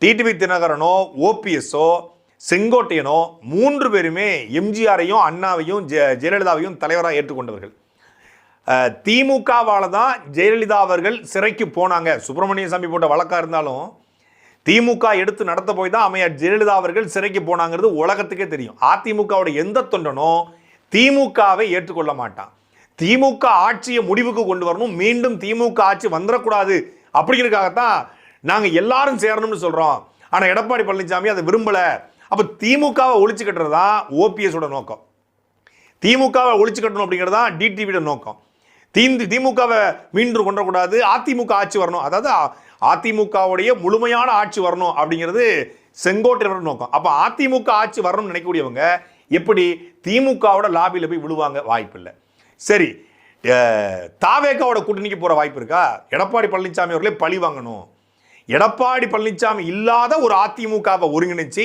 TTV தினகரனோ ஓபிஎஸ்ஸோ செங்கோட்டையனோ மூன்று பேருமே எம்ஜிஆரையும் அண்ணாவையும் ஜெ- ஜெயலலிதாவையும் தலைவராக ஏற்றுக்கொண்டவர்கள். திமுகவால் தான் ஜெயலலிதா அவர்கள் சிறைக்கு போனாங்க. சுப்பிரமணிய சாமி போட்ட வழக்காக இருந்தாலும் திமுக எடுத்து நடத்த போய் தான் அமையார் ஜெயலலிதா அவர்கள் சிறைக்கு போனாங்கிறது உலகத்துக்கே தெரியும். அதிமுகவோட எந்த தொண்டனும் திமுகவை ஏற்றுக்கொள்ள மாட்டான். திமுக ஆட்சியை முடிவுக்கு கொண்டு வரணும். மீண்டும் திமுக ஆட்சி வந்துடக்கூடாது அப்படிங்கிறதுக்காகத்தான் நாங்கள் எல்லாரும் சேரணும்னு சொல்கிறோம் ஆனால் எடப்பாடி பழனிசாமி அதை விரும்பலை. அப்போ திமுகவை ஒழிச்சு கட்டுறது தான் ஓபிஎஸோட நோக்கம். திமுகவை ஒழிச்சு கட்டணும் அப்படிங்கிறது தான் டிடிவியோட நோக்கம். தீந்து திமுகவை மீண்டும் கொண்டக்கூடாது அதிமுக ஆட்சி வரணும். அதாவது அதிமுகவுடைய முழுமையான ஆட்சி வரணும் அப்படிங்கிறது செங்கோட்டையனோட நோக்கம். அப்போ அதிமுக ஆட்சி வரணும்னு நினைக்கக்கூடியவங்க எப்படி திமுகவோட லாபியில் போய் விழுவாங்க? வாய்ப்பில்லை சரி தாவேக்காவோட கூட்டணிக்கு போகிற வாய்ப்பு இருக்கா? எடப்பாடி பழனிசாமி அவர்களே பழி வாங்கணும். எடப்பாடி பழனிசாமி இல்லாத ஒரு அதிமுகவை ஒருங்கிணைச்சு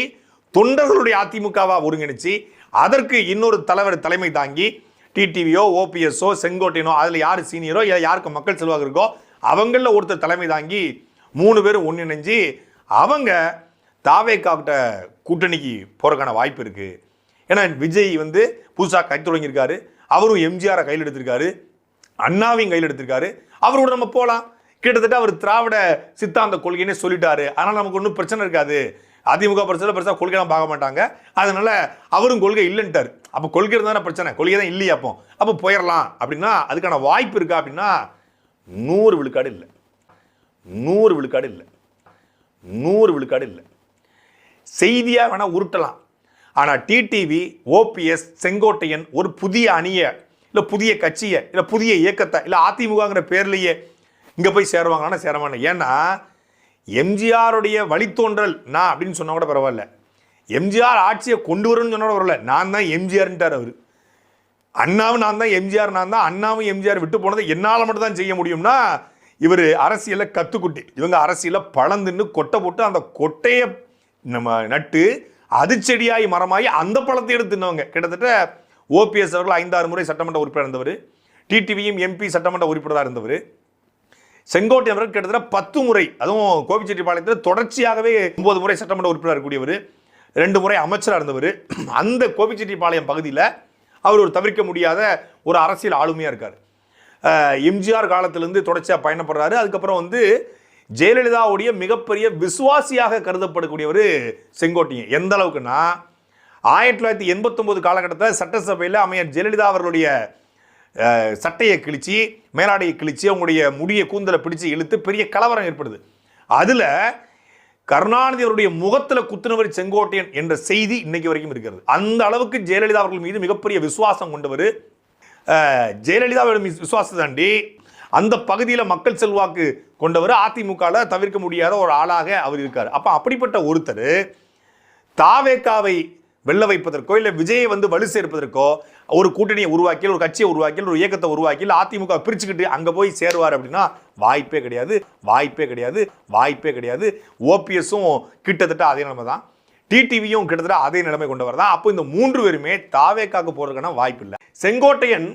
தொண்டர்களுடைய அதிமுகவை ஒருங்கிணைச்சு அதற்கு இன்னொரு தலைவர் தலைமை தாங்கி டிடிவியோ ஓபிஎஸ்ஓ செங்கோட்டையனோ அதில் யார் சீனியரோ இல்லை யாருக்கு மக்கள் செல்வாக்கு இருக்கோ அவங்களில் ஒருத்தர் தலைமை தாங்கி மூணு பேரும் ஒன்றிணைஞ்சு அவங்க தாவேக்காக்கிட்ட கூட்டணிக்கு போகிறக்கான வாய்ப்பு இருக்குது ஏன்னா விஜய் வந்து புதுசாக கை தொடங்கியிருக்காரு அவரும் எம்ஜிஆரை கையில் எடுத்திருக்காரு அண்ணாவையும் கையில் எடுத்திருக்காரு அவரோட நம்ம போகலாம் கிட்டத்தட்ட அவர் திராவிட சித்தாந்த கொள்கைன்னு சொல்லிட்டாரு. அதனால் நமக்கு ஒன்றும் பிரச்சனை இருக்காது. அதிமுக பிரச்சனை பெருசாக கொள்கைலாம் பார்க்க மாட்டாங்க. அதனால அவரும் கொள்கை இல்லைன்ட்டார். அப்போ கொள்கை இருந்தால் பிரச்சனை? கொள்கை தான் இல்லையா அப்போ. அப்போ போயிடலாம். அப்படின்னா அதுக்கான வாய்ப்பு இருக்கா அப்படின்னா நூறு விழுக்காடு இல்லை. நூறு விழுக்காடு இல்லை. நூறு விழுக்காடு இல்லை. செய்தியாக வேணால் உருட்டலாம். ஆனால் டிடிவி ஓபிஎஸ் செங்கோட்டையன் ஒரு புதிய அணியை இல்லை புதிய கட்சியை இல்லை புதிய இயக்கத்தை இல்லை அதிமுகங்கிற பேர்லேயே இங்கே போய் சேருவாங்கன்னா சேரமாட்டேன். ஏன்னா எம்ஜிஆருடைய வழித்தோன்றல் நான் அப்படின்னு சொன்னால் கூட பரவாயில்ல. எம்ஜிஆர் ஆட்சியை கொண்டு வரணும்னு சொன்னால் கூட பரவாயில்ல. நான் தான் எம்ஜிஆர்ன்ட்டார் அவர். அண்ணாவும் நான் தான் எம்ஜிஆர் நான் தான் அண்ணாவும் எம்ஜிஆர் விட்டு போனதை என்னால் மட்டும் தான் செய்ய முடியும்னா இவர் அரசியலை கத்துக்குட்டி. இவங்க அரசியலை பழந்துன்னு கொட்டை போட்டு அந்த கொட்டையை நம்ம நட்டு அது செடியாகி மரமாகி அந்த பழத்தை எடுத்து தின்னவங்க. கிட்டத்தட்ட ஓபிஎஸ் அவர்கள் ஐந்தாறு முறை சட்டமன்ற உறுப்பினர் இருந்தவர். டிடிவியும் எம்பி சட்டமன்ற உறுப்பினராக இருந்தவர். செங்கோட்டை அவர்கள் கிட்டத்தட்ட பத்து முறை அதுவும் கோபிச்செட்டிப்பாளையத்தில் தொடர்ச்சியாகவே ஒன்பது முறை சட்டமன்ற உறுப்பினர் இருக்கக்கூடியவர் ரெண்டு முறை அமைச்சராக இருந்தவர். அந்த கோபிச்செட்டிப்பாளையம் பகுதியில் அவர் ஒரு தவிர்க்க முடியாத ஒரு அரசியல் ஆளுமையாக இருக்கார். எம்ஜிஆர் காலத்திலேருந்து தொடர்ச்சியாக பயணப்படுறாரு. அதுக்கப்புறம் வந்து ஜெயலலிதாவுடைய மிகப்பெரிய விசுவாசியாக கருதப்படக்கூடியவர் செங்கோட்டையன் எந்த அளவுக்குன்னா ஆயிரத்தி தொள்ளாயிரத்தி எண்பத்தொம்போது காலகட்டத்தில் சட்டசபையில் அமையர் ஜெயலலிதா அவர்களுடைய சட்டையை கிழிச்சு மேலாடையை கிழிச்சு அவங்களுடைய முடியை கூந்தலை பிடிச்சு இழுத்து பெரிய கலவரம் ஏற்படுது. அதில் கருணாநிதி அவருடைய முகத்தில் குத்துனவர் செங்கோட்டையன் என்ற செய்தி இன்னைக்கு வரைக்கும் இருக்கிறது. அந்த அளவுக்கு ஜெயலலிதா அவர்கள் மீது மிகப்பெரிய விசுவாசம் கொண்டவர். ஜெயலலிதா ஜெயலலிதாவிடம் விசுவாசம் தாண்டி அந்த பகுதியில் மக்கள் செல்வாக்கு கொண்டவர் அதிமுகவில் தவிர்க்க முடியாத ஒரு ஆளாக அவர் இருக்கார். அப்போ அப்படிப்பட்ட ஒருத்தர் தாவேக்காவை வெல்ல வைப்பதற்கோ இல்லை விஜயை வந்து வலு சேர்ப்பதற்கோ ஒரு கூட்டணியை உருவாக்கி ஒரு கட்சியை உருவாக்கி ஒரு இயக்கத்தை உருவாக்கி இல்லை அதிமுக பிரிச்சுக்கிட்டு அங்கே போய் சேருவார் அப்படின்னா வாய்ப்பே கிடையாது வாய்ப்பே கிடையாது வாய்ப்பே கிடையாது. ஓபிஎஸும் கிட்டத்தட்ட அதே நிலைமை தான். டிடிவியும் கிட்டத்தட்ட அதே நிலைமை கொண்டவர் தான் அப்போ இந்த மூன்று பேருமே தாவேக்காக்கு போகிறதுக்கான வாய்ப்பு இல்லை. செங்கோட்டையன்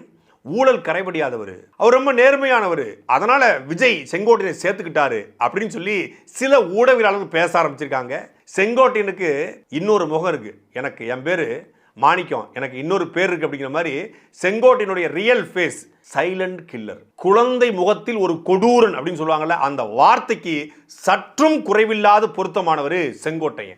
ஊழல் கரைபடியாதவர். அவர் ரொம்ப நேர்மையானவர். அதனால விஜய் செங்கோட்டையனை சேர்த்துக்கிட்டாரு அப்படின்னு சொல்லி சில ஊடகவியலாளர்கள் பேச ஆரம்பிச்சிருக்காங்க. செங்கோட்டையனுக்கு இன்னொரு முகம் இருக்கு. எனக்கு என் பேரு மாணிக்கம். எனக்கு இன்னொரு பேர் இருக்கு அப்படிங்கிற மாதிரி செங்கோட்டையனுடைய ரியல் ஃபேஸ் சைலண்ட் கில்லர் குழந்தை முகத்தில் ஒரு கொடூரன் அப்படின்னு சொல்லுவாங்கல்ல அந்த வார்த்தைக்கு சற்றும் குறைவில்லாத பொருத்தமானவர் செங்கோட்டையன்.